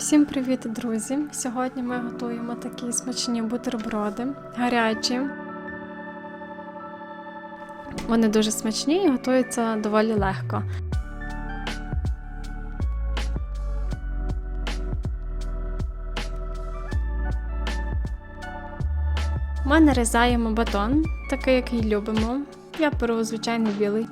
Всім привіт, друзі! Сьогодні ми готуємо такі смачні бутерброди, гарячі. Вони дуже смачні і готуються доволі легко. Ми нарізаємо батон, такий, який любимо. Я беру звичайний білий.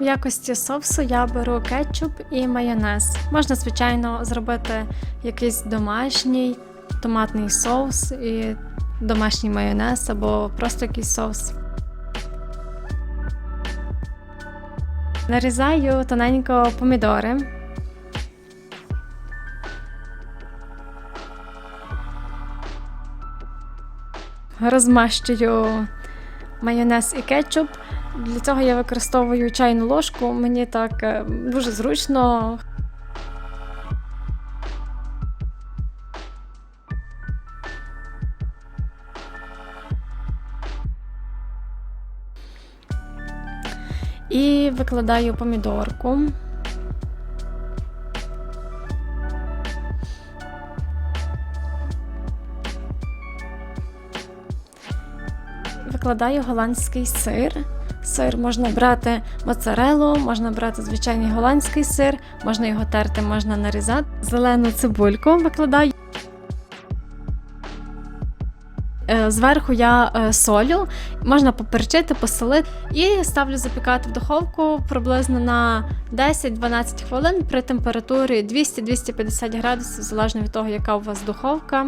В якості соусу я беру кетчуп і майонез. Можна, звичайно, зробити якийсь домашній томатний соус і домашній майонез або просто якийсь соус. Нарізаю тоненько помідори. Розмащую майонез і кетчуп. Для цього я використовую чайну ложку. Мені так е, дуже зручно. І викладаю помідорку. Викладаю голландський сир. Сир можна брати моцарелу, можна брати звичайний голландський сир, можна його терти, можна нарізати. Зелену цибульку викладаю. Е, Зверху я е, солю, можна поперчити, посолити і ставлю запікати в духовку приблизно на 10-12 хвилин при температурі 200-250 градусів, залежно від того, яка у вас духовка.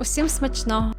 Усім смачного!